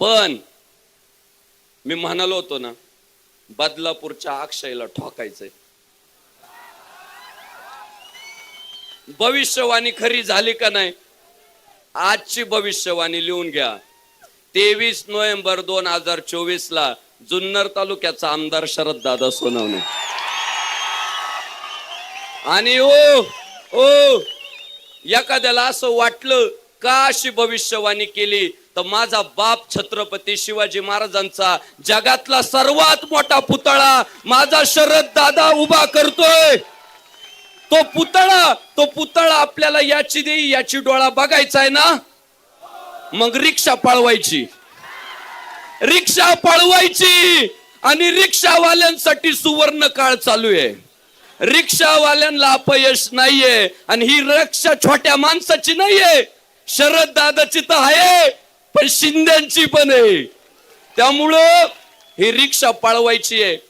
पण मी म्हणालो होतो ना बदलापूरच्या अक्षयला ठोकायचंय. भविष्यवाणी खरी झाली का नाही? आजची भविष्यवाणी लिहून घ्या. तेवीस नोव्हेंबर दोन हजार चोवीस ला जुन्नर तालुक्याचा आमदार शरद दादा सोनवणे. आणि ओ ओ एखाद्याला असं वाटलं का अशी भविष्यवाणी केली? तर माझा बाप छत्रपती शिवाजी महाराजांचा जगातला सर्वात मोठा पुतळा माझा शरद दादा उभा करतोय. तो पुतळा तो पुतळा आपल्याला याची देई याची डोळा बघायचा आहे ना? मग रिक्षा पळवायची. रिक्षा पळवायची आणि रिक्षावाल्यांसाठी सुवर्ण काळ चालू आहे. रिक्षावाल्यांना अपयश नाहीये आणि ही रिक्षा छोट्या माणसाची नाहीये. शरद दादाची तर आहे. पण शिंद्यांची पण आहे. त्यामुळं ही रिक्षा पळवायची आहे.